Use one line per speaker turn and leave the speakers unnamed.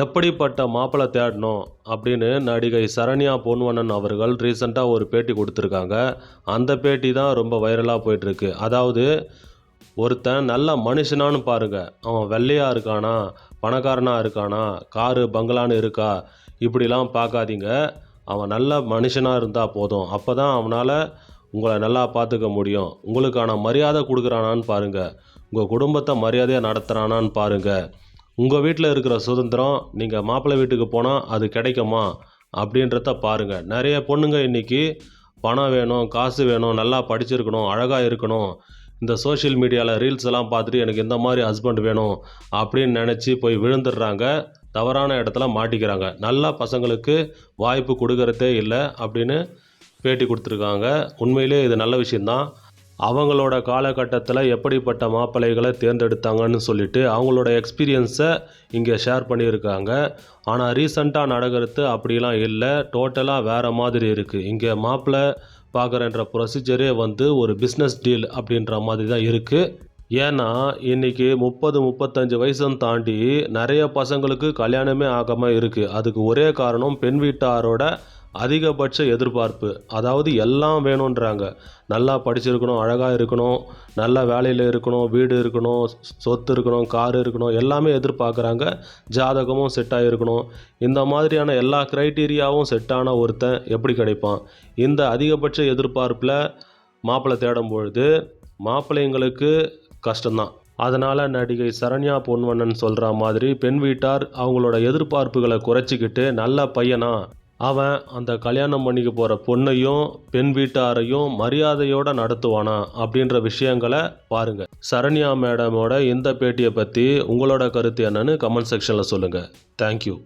எப்படிப்பட்ட மாப்பிள்ளை தேடணும் அப்படின்னு நடிகை சரண்யா பொன்வண்ணன் அவர்கள் ரீசெண்டாக ஒரு பேட்டி கொடுத்துருக்காங்க. அந்த பேட்டி தான் ரொம்ப வைரலாக போயிட்டுருக்கு. அதாவது ஒருத்தன் நல்ல மனுஷனான்னு பாருங்க. அவன் வெள்ளையாக இருக்கானா பணக்காரனாக இருக்கானா காரு பங்களான்னு இருக்கா இப்படிலாம் பார்க்காதீங்க. அவன் நல்ல மனுஷனாக இருந்தால் போதும். அப்போ தான் அவனால் உங்களை நல்லா பார்த்துக்க முடியும். உங்களுக்கான மரியாதை கொடுக்குறானான்னு பாருங்கள் உங்கள் குடும்பத்தை மரியாதையாக நடத்துகிறானான்னு பாருங்கள் உங்கள் வீட்டில் இருக்கிற சுதந்திரம் நீங்கள் மாப்பிள்ளை வீட்டுக்கு போனால் அது கிடைக்குமா? அப்படின்றத பாருங்கள் நிறைய பொண்ணுங்க இன்றைக்கி பணம் வேணும் காசு வேணும் நல்லா படிச்சிருக்கணும் அழகாக இருக்கணும். இந்த சோஷியல் மீடியாவில் ரீல்ஸ் எல்லாம் பார்த்துட்டு எனக்கு இந்த மாதிரி ஹஸ்பண்ட் வேணும் அப்படின்னு நினச்சி போய் விழுந்துடுறாங்க. தவறான இடத்துல மாட்டிக்கிறாங்க. நல்லா பசங்களுக்கு வாய்ப்பு கொடுக்கறதே இல்லை அப்படின்னு பேட்டி கொடுத்துருக்காங்க. உண்மையிலே இது நல்ல விஷயந்தான் அவங்களோட காலகட்டத்தில் எப்படிப்பட்ட மாப்பிள்ளைகளை தேர்ந்தெடுத்தாங்கன்னு சொல்லிட்டு அவங்களோட எக்ஸ்பீரியன்ஸை இங்கே ஷேர் பண்ணியிருக்காங்க. ஆனால் ரீசண்டாக நடக்கிறது அப்படிலாம் இல்லை. டோட்டலாக வேறு மாதிரி இருக்குது இங்கே மாப்பிள்ளை பார்க்குறன்ற ப்ரொசீஜரே வந்து ஒரு பிஸ்னஸ் டீல் அப்படின்ற மாதிரி தான் இருக்குது ஏன்னா இன்றைக்கி முப்பது முப்பத்தஞ்சு வயசும் தாண்டி நிறைய பசங்களுக்கு கல்யாணமே ஆகாமல் இருக்குது அதுக்கு ஒரே காரணம் பெண் வீட்டாரோட அதிகபட்ச எதிர்பார்ப்பு. அதாவது எல்லாம் வேணுன்றாங்க நல்லா படிச்சிருக்கணும் அழகாக இருக்கணும் நல்ல வேலையில் இருக்கணும் வீடு இருக்கணும் சொத்து இருக்கணும் கார் இருக்கணும் எல்லாமே எதிர்பார்க்குறாங்க. ஜாதகமும் செட் ஆகிருக்கணும் இந்த மாதிரியான எல்லா க்ரைட்டீரியாவும் செட்டான ஒருத்தன் எப்படி கிடைப்பான்? இந்த அதிகபட்ச எதிர்பார்ப்பில் மாப்பிள்ளை தேடும் பொழுது மாப்பிள்ளைங்களுக்கு கஷ்டம்தான். அதனால் நடிகை சரண்யா பொன்வண்ணன் சொல்கிற மாதிரி பெண் வீட்டார் அவங்களோட எதிர்பார்ப்புகளை குறைச்சிக்கிட்டு நல்ல பையனா அவன் அந்த கல்யாணம் பண்ணிக்க போகிற பொண்ணையும் பெண் வீட்டாரையும் மரியாதையோடு நடத்துவானா அப்படின்ற விஷயங்களை பாருங்கள் சரண்யா மேடமோட இந்த பேட்டியை பற்றி உங்களோட கருத்து என்னன்னு கமெண்ட் செக்ஷனில் சொல்லுங்கள் தேங்க்யூ